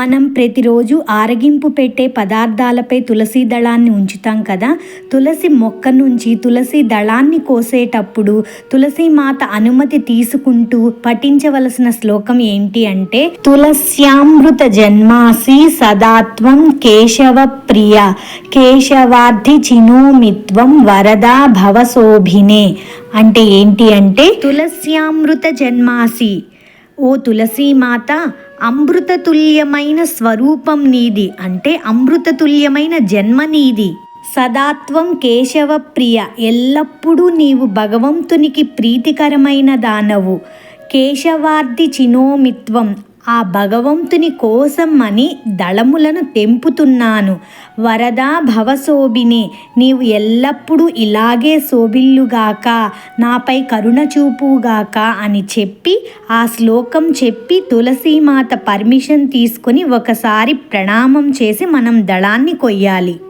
మనం ప్రతిరోజు ఆరగింపు పెట్టే పదార్థాలపై తులసి దళాన్ని ఉంచుతాం కదా. తులసి మొక్క నుంచి తులసి దళాన్ని కోసేటప్పుడు తులసి మాత అనుమతి తీసుకుంటూ పఠించవలసిన శ్లోకం ఏంటి అంటే తులస్యామృత జన్మాసి సదాత్వం కేశవ ప్రియ కేశవార్థి చినోమిత్వం వరదా భవశోభినే అంటే ఏంటి అంటే తులస్యామృత జన్మాసి. ఓ తులసీమాత అమృతతుల్యమైన స్వరూపం నీది అంటే అమృతతుల్యమైన జన్మ నీది. సదాత్వం కేశవ ప్రియ ఎల్లప్పుడూ నీవు భగవంతునికి ప్రీతికరమైన దానవు. కేశవార్ధి చినోమిత్వం ఆ భగవంతుని కోసం అని దళములను తెంపుతున్నాను. వరదా భవశోభిని నీవు ఎల్లప్పుడూ ఇలాగే శోభిల్లుగాక నాపై కరుణ చూపుగాక అని చెప్పి ఆ శ్లోకం చెప్పి తులసీమాత పర్మిషన్ తీసుకొని ఒకసారి ప్రణామం చేసి మనం దళాన్ని కొయ్యాలి.